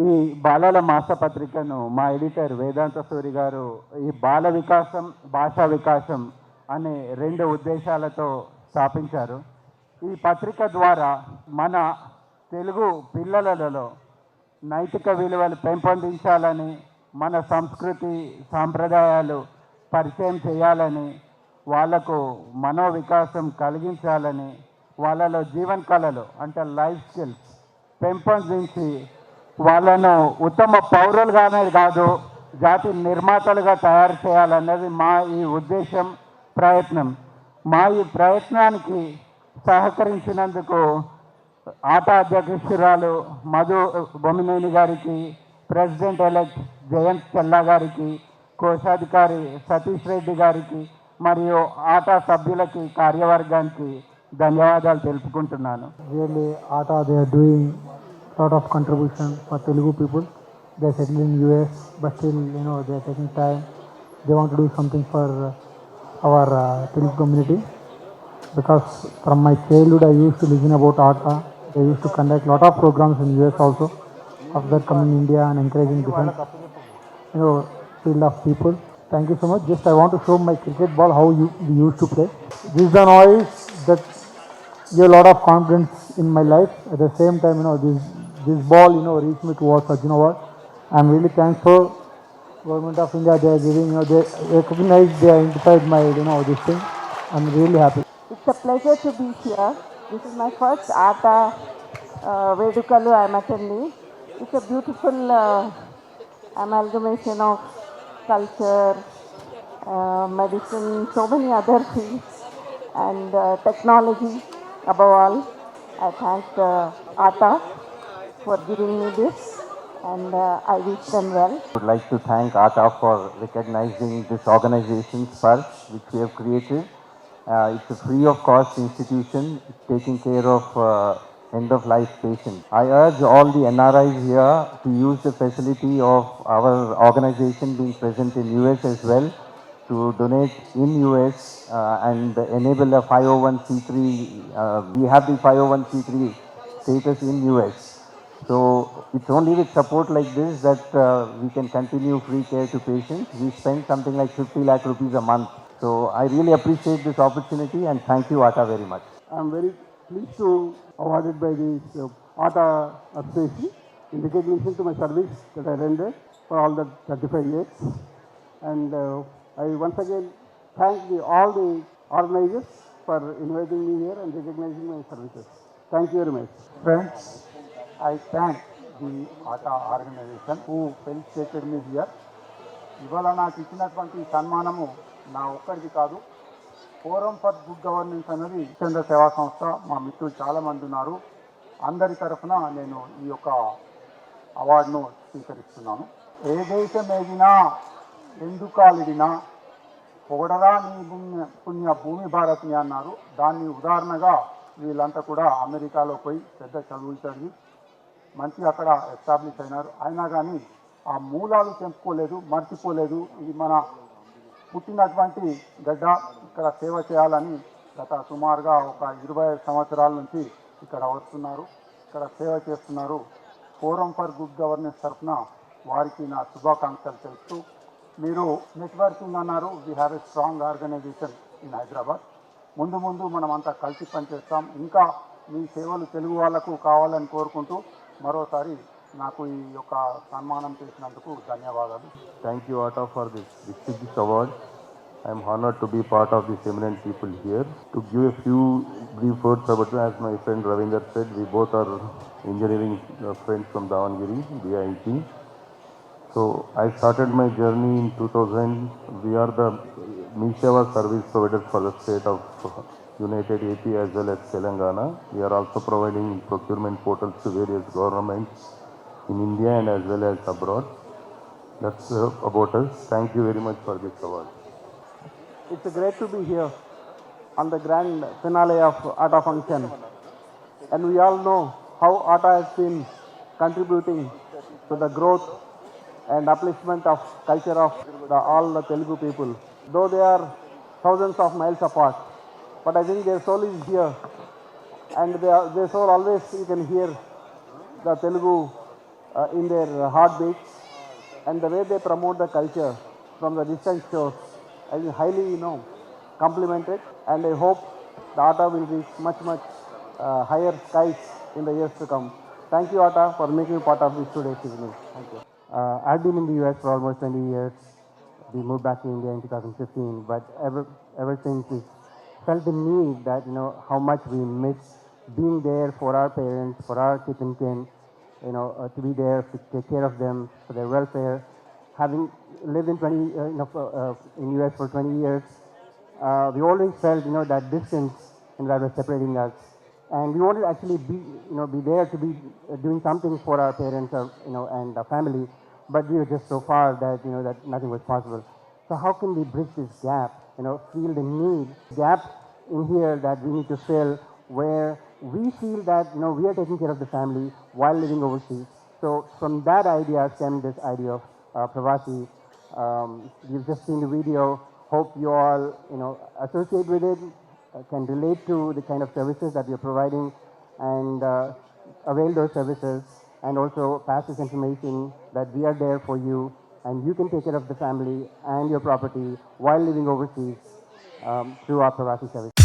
ఈ బాలల మాసపత్రికను మా ఎడిటర్ వేదాంత సూరి గారు ఈ బాల వికాసం భాషా వికాసం అనే రెండు ఉద్దేశాలతో స్థాపించారు. ఈ పత్రిక ద్వారా మన తెలుగు పిల్లలలో నైతిక విలువలు పెంపొందించాలని మన సంస్కృతి సాంప్రదాయాలు పరిచయం చేయాలని వాళ్ళకు మనోవికాసం కలిగించాలని వాళ్ళలో జీవన కళలు అంటే లైఫ్ స్కిల్స్ పెంపొందించి వాళ్ళను ఉత్తమ పౌరులుగానే కాదు జాతి నిర్మాతలుగా తయారు చేయాలన్నది మా ఈ ఉద్దేశం ప్రయత్నం. మా ఈ ప్రయత్నానికి సహకరించినందుకు ఆట అధ్యక్షురాలు మధు బొమ్మినేని గారికి ప్రెసిడెంట్ ఎలెక్ట్ జయంత్ చెల్లా గారికి కోశాధికారి సతీష్ రెడ్డి గారికి మరియు ఆటా సభ్యులకి కార్యవర్గానికి ధన్యవాదాలు తెలుపుకుంటున్నాను. Really ATA they doing lot of contribution for Telugu people. They are settling in US, but still you know they are taking time. They want to do something for uh, our uh, Telugu community because from my childhood I used to listen about ATA. They used to conduct lot of programs in US also. After coming India and encouraging different you know field of people. Thank you so much. Just I want to show my cricket ball how you we used to play. This is the noise that give a lot of confidence in my life. At the same time, you know, this this ball, you know, reached me towards Award. I'm really thankful. Government of India, they are giving, you know, they recognize, they identified my, you know, this thing. I'm really happy. It's a pleasure to be here. This is my first Ata uh, Vedukalu I'm attending. It's a beautiful uh, amalgamation of culture, uh, medicine, so many other things, and uh, technology above all. I thank uh, Ata for giving me this, and uh, I wish them well. I would like to thank ATA for recognizing this organization first, which we have created. Uh, it's a free of cost institution taking care of uh, end of life patients. I urge all the NRIs here to use the facility of our organization being present in US as well to donate in US uh, and enable a 501c3. Uh, we have the 501c3 status in US. So it's only with support like this that uh, we can continue free care to patients. We spend something like 50 lakh rupees a month. So I really appreciate this opportunity and thank you ATA very much. I'm very pleased to awarded by this uh, ATA Association in recognition to my service that I rendered for all the 35 years. And uh, I once again thank the, all the organizers for inviting me here and recognizing my services. Thank you very much. Friends, I thank the ATA organization who felicitated me here. ఇవాళ నాకు ఇచ్చినటువంటి సన్మానము నా ఒక్కరిది కాదు. Forum for good governance అనేది చంద్ర సేవా సంస్థ మా మిత్రులు చాలామంది ఉన్నారు. అందరి తరఫున నేను ఈ యొక్క అవార్డును స్వీకరిస్తున్నాను. ఏ దేశం ఏదినా ఎందుకాలిడినా పొగడరా నీ పుణ్య పుణ్య భూమి భారత్ని అన్నారు. దాన్ని ఉదాహరణగా వీళ్ళంతా కూడా అమెరికాలో పోయి పెద్ద చదువులు చదివి మంచి అక్కడ ఎస్టాబ్లిష్ అయినారు. అయినా కానీ ఆ మూలాలు తెంపుకోలేదు మర్చిపోలేదు. ఇది మన పుట్టినటువంటి గడ్డ. ఇక్కడ సేవ చేయాలని గత సుమారుగా ఒక ఇరవై సంవత్సరాల నుంచి ఇక్కడ వస్తున్నారు. ఇక్కడ సేవ చేస్తున్నారు. ఫోరం ఫర్ గుడ్ గవర్నెన్స్ తరఫున వారికి నా శుభాకాంక్షలు తెలుస్తూ మీరు నెట్వర్కింగ్ అన్నారు. We have a strong organization in Hyderabad ముందు ముందు మనం అంతా కలిసి పనిచేస్తాం. ఇంకా మీ సేవలు తెలుగు వాళ్ళకు కావాలని కోరుకుంటూ మరోసారి నాకు ఈ యొక్క సన్మానం చేసినందుకు ధన్యవాదాలు Thank you, Ata, for this prestigious award. I am honored to be part of these eminent people here. To give a few brief words about, as my friend Ravinder said, we both are engineering uh, friends from Davangiri, DIT. So I started my journey in 2000. We are the Miseva service providers for the state of United AP as well as Telangana. We are also providing procurement portals to various governments in India and as well as abroad. That's uh, about us. Thank you very much for this award. It's great to be here on the grand finale of ATA function. And we all know how ATA has been contributing to the growth and upliftment of culture of the, all the Telugu people. Though they are thousands of miles apart, but I think their soul is here. And they are, their soul always you can hear the Telugu uh, in their heartbeats and the way they promote the culture from the distant shores. I is highly, you know, complimented and I hope the ATA will reach much, much uh, higher skies in the years to come. Thank you, ATA, for making part of this today's evening. Thank you. Uh, I've been in the US for almost 20 years. We moved back to India in 2015, but ever ever since we felt the need that you know how much we miss being there for our parents, for our kith and kin, you know, uh, to be there to take care of them for their welfare. Having lived in 20, uh, you know, uh, in US for 20 years, uh, we always felt you know that distance know, that was separating us, and we wanted to actually be you know be there to be uh, doing something for our parents or you know and our family, but we were just so far that you know that nothing was possible. So how can we bridge this gap? You know, feel the need gap in here that we need to fill where we feel that you know we are taking care of the family while living overseas. So from that idea stemmed this idea of uh, Pravasi. Um, you've just seen the video. Hope you all you know associate with it, uh, can relate to the kind of services that we are providing, and uh, avail those services, and also pass this information that we are there for you, and you can take care of the family and your property while living overseas um, through our Pravasi service.